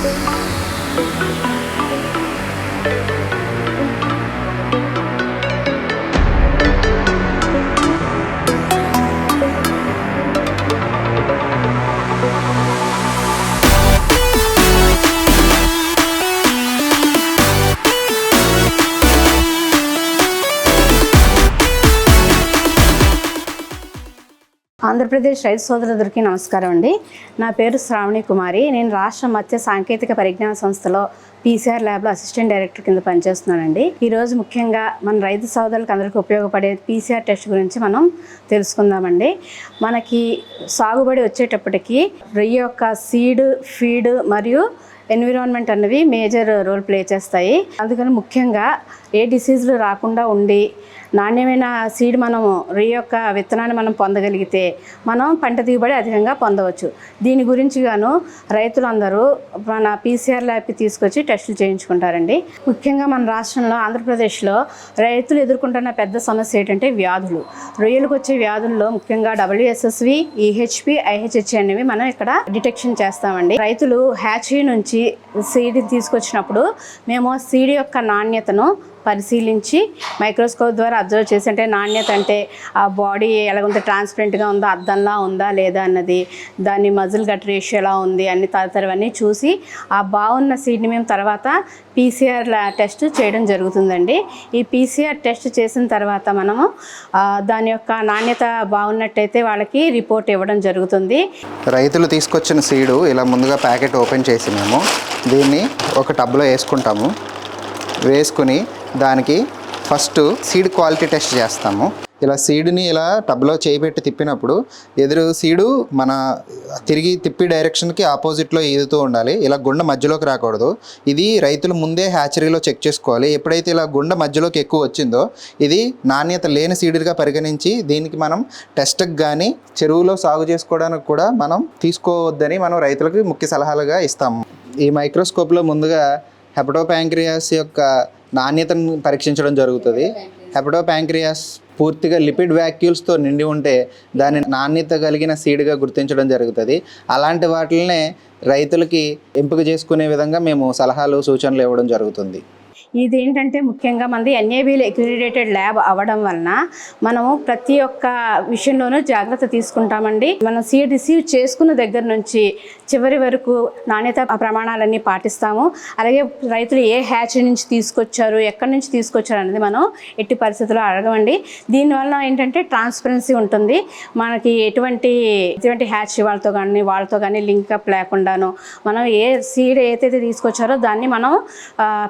Thank you. Andhra Pradesh రైతు సోదరులందరికీ నమస్కారం అండి. నా పేరు శ్రావణి కుమారి. నేను రాష్ట్ర మత్స్య సాంకేతిక పరిజ్ఞాన సంస్థలో పీసీఆర్ ల్యాబ్లో అసిస్టెంట్ డైరెక్టర్ కింద పనిచేస్తున్నానండి. ఈరోజు ముఖ్యంగా మన రైతు సోదరులకు అందరికీ ఉపయోగపడే పీసీఆర్ టెస్ట్ గురించి మనం తెలుసుకుందామండి. మనకి సాగుబడి వచ్చేటప్పటికి రొయ్య యొక్క సీడ్ ఫీడ్ మరియు ఎన్విరాన్మెంట్ అన్నవి మేజర్ రోల్ ప్లే చేస్తాయి. అందుకని ముఖ్యంగా ఏ డిసీజులు రాకుండా ఉండి నాణ్యమైన సీడ్ మనము రొయ్య యొక్క విత్తనాన్ని మనం పొందగలిగితే మనం పంట దిగుబడి అధికంగా పొందవచ్చు. దీని గురించి గాను రైతులందరూ మన పీసీఆర్ ల్యాబ్కి తీసుకొచ్చి టెస్టులు చేయించుకుంటారండి. ముఖ్యంగా మన రాష్ట్రంలో ఆంధ్రప్రదేశ్లో రైతులు ఎదుర్కొంటున్న పెద్ద సమస్య ఏంటంటే వ్యాధులు. రొయ్యలకు వచ్చే వ్యాధుల్లో ముఖ్యంగా డబ్ల్యూఎస్ఎస్వి ఈహెచ్పి ఐహెచ్హెచ్ అనేవి మనం ఇక్కడ డిటెక్షన్ చేస్తామండి. రైతులు హ్యాచీ నుంచి సీడ్ తీసుకొచ్చినప్పుడు మేము సీడ్ యొక్క నాణ్యతను పరిశీలించి మైక్రోస్కోప్ ద్వారా అబ్జర్వ్ చేసి అంటే నాణ్యత అంటే ఆ బాడీ ఎలాగుందో ట్రాన్స్పరెంట్గా ఉందా అద్దంలా ఉందా లేదా అన్నది దాన్ని మజిల్ గట్ రేషియో ఎలా ఉంది అన్ని తదితరవన్నీ చూసి ఆ బాగున్న సీడ్ని మేము తర్వాత పీసీఆర్ టెస్ట్ చేయడం జరుగుతుందండి. ఈ పీసీఆర్ టెస్ట్ చేసిన తర్వాత మనము దాని యొక్క నాణ్యత బాగున్నట్టయితే వాళ్ళకి రిపోర్ట్ ఇవ్వడం జరుగుతుంది. రైతులు తీసుకొచ్చిన సీడు ఇలా ముందుగా ప్యాకెట్ ఓపెన్ చేసి మేము దీన్ని ఒక టబ్లో వేసుకుంటాము. వేసుకుని దానికి ఫస్ట్ సీడ్ క్వాలిటీ టెస్ట్ చేస్తాము. ఇలా సీడ్ని ఇలా టబ్లో చేయిబెట్టి తిప్పినప్పుడు ఎదురు సీడు మన తిరిగి తిప్పి డైరెక్షన్కి ఆపోజిట్లో ఈదుతూ ఉండాలి. ఇలా గుండె మధ్యలోకి రాకూడదు. ఇది రైతులు ముందే హ్యాచరీలో చెక్ చేసుకోవాలి. ఎప్పుడైతే ఇలా గుండె మధ్యలోకి ఎక్కువ వచ్చిందో ఇది నాణ్యత లేని సీడుగా పరిగణించి దీనికి మనం టెస్ట్కి కానీ చెరువులో సాగు చేసుకోవడానికి కూడా మనం తీసుకోవద్దని మనం రైతులకు ముఖ్య సలహాలుగా ఇస్తాము. ఈ మైక్రోస్కోప్లో ముందుగా హెపటోప్యాంక్రియాస్ యొక్క నాణ్యతను పరీక్షించడం జరుగుతుంది. హెపటోప్యాంక్రియాస్ పూర్తిగా లిపిడ్ వ్యాక్యూల్స్తో నిండి ఉంటే దాని నాణ్యత కలిగిన సీడ్గా గుర్తించడం జరుగుతుంది. అలాంటి వాటిల్నే రైతులకి ఎంపిక చేసుకునే విధంగా మేము సలహాలు సూచనలు ఇవ్వడం జరుగుతుంది. ఇది ఏంటంటే ముఖ్యంగా మనది ఎన్ఏబీలు అక్రిడేటెడ్ ల్యాబ్ అవ్వడం వలన మనము ప్రతి ఒక్క విషయంలోనూ జాగ్రత్త తీసుకుంటామండి. మనం సీడ్ రిసీవ్ చేసుకున్న దగ్గర నుంచి చివరి వరకు నాణ్యత ప్రమాణాలన్నీ పాటిస్తాము. అలాగే రైతులు ఏ హ్యాచ్ నుంచి తీసుకొచ్చారు ఎక్కడి నుంచి తీసుకొచ్చారు అనేది మనం ఎట్టి పరిస్థితుల్లో అడగమండి. దీనివల్ల ఏంటంటే ట్రాన్స్పరెన్సీ ఉంటుంది. మనకి ఎటువంటి ఎటువంటి హ్యాచ్ వాళ్ళతో కానీ వాళ్ళతో కానీ లింకప్ లేకుండాను మనం ఏ సీడ్ ఏదైతే తీసుకొచ్చారో దాన్ని మనం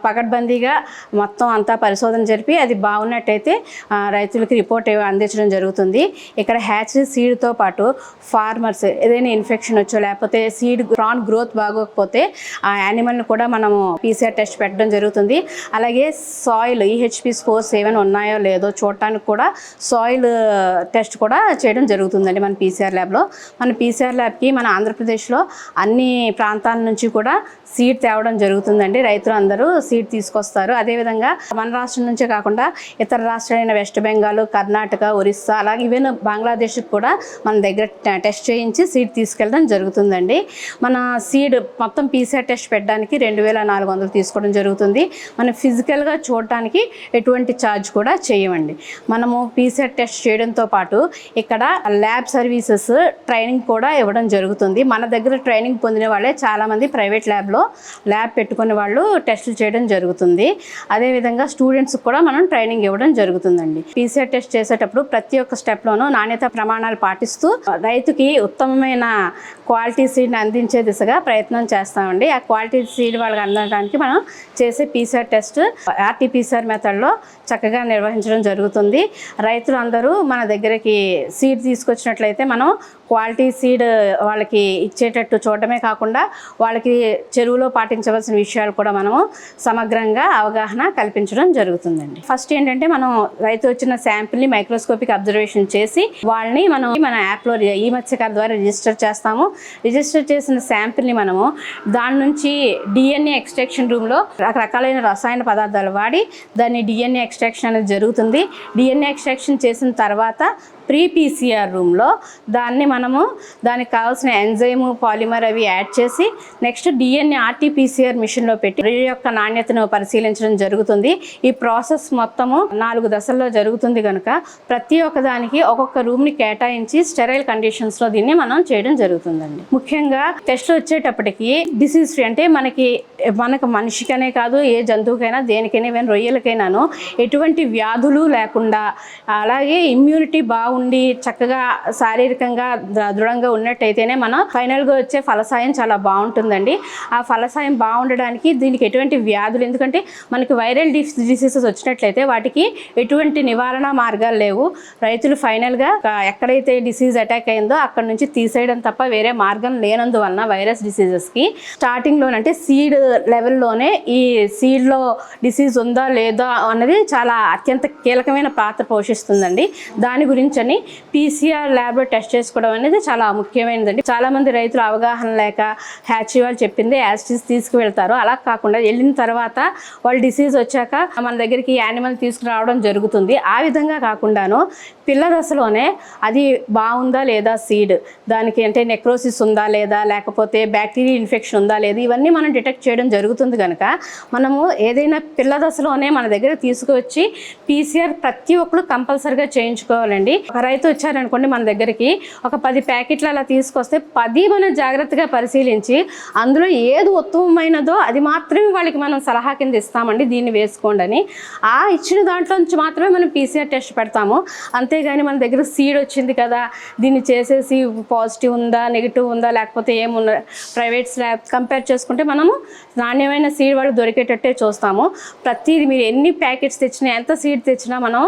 పకడ్బందీగా పూర్తిగా మొత్తం అంతా పరిశోధన జరిపి అది బాగున్నట్టయితే రైతులకి రిపోర్ట్ అందించడం జరుగుతుంది. ఇక్కడ హ్యాచరీ సీడ్తో పాటు ఫార్మర్స్ ఏదైనా ఇన్ఫెక్షన్ వచ్చో లేకపోతే సీడ్ ప్రాన్ గ్రోత్ బాగోకపోతే ఆ యానిమల్ని కూడా మనము పీసీఆర్ టెస్ట్ పెట్టడం జరుగుతుంది. అలాగే సాయిల్ ఈహెచ్పి స్కోర్స్ ఏమైనా ఉన్నాయో లేదో చూడటానికి కూడా సాయిల్ టెస్ట్ కూడా చేయడం జరుగుతుందండి మన పీసీఆర్ ల్యాబ్లో మన పీసీఆర్ ల్యాబ్కి మన ఆంధ్రప్రదేశ్లో అన్ని ప్రాంతాల నుంచి కూడా సీడ్ తేవడం జరుగుతుందండి. రైతులు అందరూ సీడ్ తీసుకొస్తారు. అదేవిధంగా మన రాష్ట్రం నుంచే కాకుండా ఇతర రాష్ట్రాలైన వెస్ట్ బెంగాల్ కర్ణాటక ఒరిస్సా అలాగే ఈవెన్ బంగ్లాదేశ్కి కూడా మన దగ్గర టెస్ట్ చేయించి సీడ్ తీసుకెళ్ళడం జరుగుతుందండి. మన సీడ్ మొత్తం పీసీఆర్ టెస్ట్ పెట్టడానికి రెండు వేల నాలుగు వందలు తీసుకోవడం జరుగుతుంది. మనం ఫిజికల్గా చూడటానికి ఎటువంటి ఛార్జ్ కూడా చేయమండి. మనము పీసీఆర్ టెస్ట్ చేయడంతో పాటు ఇక్కడ ల్యాబ్ సర్వీసెస్ ట్రైనింగ్ కూడా ఇవ్వడం జరుగుతుంది. మన దగ్గర ట్రైనింగ్ పొందిన వాళ్ళే చాలామంది ప్రైవేట్ ల్యాబ్లో ల్యాబ్ పెట్టుకునే వాళ్ళు టెస్టులు చేయడం జరుగుతుంది. అదేవిధంగా స్టూడెంట్స్కి కూడా మనం ట్రైనింగ్ ఇవ్వడం జరుగుతుందండి. పీసీఆర్ టెస్ట్ చేసేటప్పుడు ప్రతి ఒక్క స్టెప్లోనూ నాణ్యత ప్రమాణాలు పాటిస్తూ రైతుకి ఉత్తమమైన క్వాలిటీ సీడ్ని అందించే దిశగా ప్రయత్నం చేస్తామండి. ఆ క్వాలిటీ సీడ్ వాళ్ళకి అందడానికి మనం చేసే పీసీఆర్ టెస్ట్ ఆర్టీపీసీఆర్ మెథడ్లో చక్కగా నిర్వహించడం జరుగుతుంది. రైతులందరూ మన దగ్గరికి సీడ్ తీసుకొచ్చినట్లయితే మనం క్వాలిటీ సీడ్ వాళ్ళకి ఇచ్చేటట్టు చూడటమే కాకుండా వాళ్ళకి చెరువులో పాటించవలసిన విషయాలు కూడా మనము సమగ్రంగా అవగాహన కల్పించడం జరుగుతుందండి. ఫస్ట్ ఏంటంటే మనం రైతు వచ్చిన శాంపిల్ని మైక్రోస్కోపిక్ అబ్జర్వేషన్ చేసి వాళ్ళని మనం మన యాప్లో ఈ మత్స్యకార ద్వారా రిజిస్టర్ చేస్తాము. రిజిస్టర్ చేసిన శాంపిల్ని మనము దాని నుంచి డిఎన్ఏ ఎక్స్ట్రాక్షన్ రూమ్లో రకరకాలైన రసాయన పదార్థాలు వాడి దాన్ని డిఎన్ఏ ఎక్స్ట్రాక్షన్ అనేది జరుగుతుంది. డిఎన్ఏ ఎక్స్ట్రాక్షన్ చేసిన తర్వాత ప్రీ పీసీఆర్ రూమ్లో దాన్ని మనం మనము దానికి కావాల్సిన ఎంజైమ్ పాలిమర్ అవి యాడ్ చేసి నెక్స్ట్ డిఎన్ఏ ఆర్టీపీసీఆర్ మిషన్లో పెట్టి రొయ్య యొక్క నాణ్యతను పరిశీలించడం జరుగుతుంది. ఈ ప్రాసెస్ మొత్తము నాలుగు దశల్లో జరుగుతుంది కనుక ప్రతి ఒక్క దానికి ఒక్కొక్క రూమ్ని కేటాయించి స్టెరైల్ కండిషన్స్లో దీన్ని మనం చేయడం జరుగుతుందండి. ముఖ్యంగా టెస్ట్ వచ్చేటప్పటికి డిసీజ్ ఫ్రీ అంటే మనకి మనకు మనిషికనే కాదు ఏ జంతువుకైనా దేనికైనా ఈవెన్ రొయ్యలకైనాను ఎటువంటి వ్యాధులు లేకుండా అలాగే ఇమ్యూనిటీ బాగుండి చక్కగా శారీరకంగా దృఢంగా ఉన్నట్టయితేనే మనం ఫైనల్గా వచ్చే ఫలసాయం చాలా బాగుంటుందండి. ఆ ఫలసాయం బాగుండడానికి దీనికి ఎటువంటి వ్యాధులు ఎందుకంటే మనకి వైరల్ డిసీజెస్ వచ్చినట్లయితే వాటికి ఎటువంటి నివారణ మార్గాలు లేవు. రైతులు ఫైనల్గా ఎక్కడైతే డిసీజ్ అటాక్ అయిందో అక్కడ నుంచి తీసేయడం తప్ప వేరే మార్గం లేనందువలన వైరస్ డిసీజెస్కి స్టార్టింగ్లోనంటే సీడ్ లెవెల్లోనే ఈ సీడ్లో డిసీజ్ ఉందా లేదా అన్నది చాలా అత్యంత కీలకమైన పాత్ర పోషిస్తుందండి. దాని గురించి అని పీసీఆర్ ల్యాబ్లో టెస్ట్ చేసుకోవడం అనేది చాలా ముఖ్యమైనదండి. చాలామంది రైతులు అవగాహన లేక హ్యాచీ వాళ్ళు చెప్పింది యాసిటీస్ తీసుకువెళ్తారు. అలా కాకుండా వెళ్ళిన తర్వాత వాళ్ళు డిసీజ్ వచ్చాక మన దగ్గరికి యానిమల్ తీసుకురావడం జరుగుతుంది. ఆ విధంగా కాకుండాను పిల్ల దశలోనే అది బాగుందా లేదా సీడ్? దానికి అంటే నెక్రోసిస్ ఉందా లేదా? లేకపోతే బ్యాక్టీరియా ఇన్ఫెక్షన్ ఉందా లేదా? ఇవన్నీ మనం డిటెక్ట్ చేయడం జరుగుతుంది కనుక మనము ఏదైనా పిల్ల దశలోనే మన దగ్గర తీసుకువచ్చి పీసీఆర్ ప్రతి ఒక్కరు కంపల్సరిగా చేయించుకోవాలండి. ఒక రైతు వచ్చారనుకోండి మన దగ్గరికి ఒక పది ప్యాకెట్లు అలా తీసుకొస్తే పది మనం జాగ్రత్తగా పరిశీలించి అందులో ఏది ఉత్తమమైనదో అది మాత్రమే వాళ్ళకి మనం సలహా కింద ఇస్తామండి దీన్ని వేసుకోండి అని. ఆ ఇచ్చిన దాంట్లో నుంచి మాత్రమే మనం పీసీఆర్ టెస్ట్ పెడతాము. అంతేగాని మన దగ్గర సీడ్ వచ్చింది కదా దీన్ని చేసేసి పాజిటివ్ ఉందా నెగిటివ్ ఉందా లేకపోతే ఏమున్నా ప్రైవేట్ ల్యాబ్ కంపేర్ చేసుకుంటే మనము నాణ్యమైన సీడ్ వాళ్ళు దొరికేటట్టే చూస్తాము. ప్రతిది మీరు ఎన్ని ప్యాకెట్స్ తెచ్చినా ఎంత సీడ్ తెచ్చినా మనం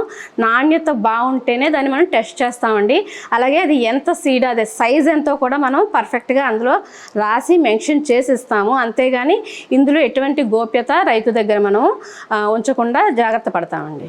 నాణ్యత బాగుంటేనే దాన్ని మనం టెస్ట్ చేస్తామండి. అలాగే అది ఎంత సీడ్ అదే సైజ్ ఎంతో కూడా మనం పర్ఫెక్ట్గా అందులో రాసి మెన్షన్ చేసి ఇస్తాము అంతేగాని ఇందులో ఎటువంటి గోప్యత రైతు దగ్గర మనం ఉంచకుండా జాగ్రత్త పడతామండి.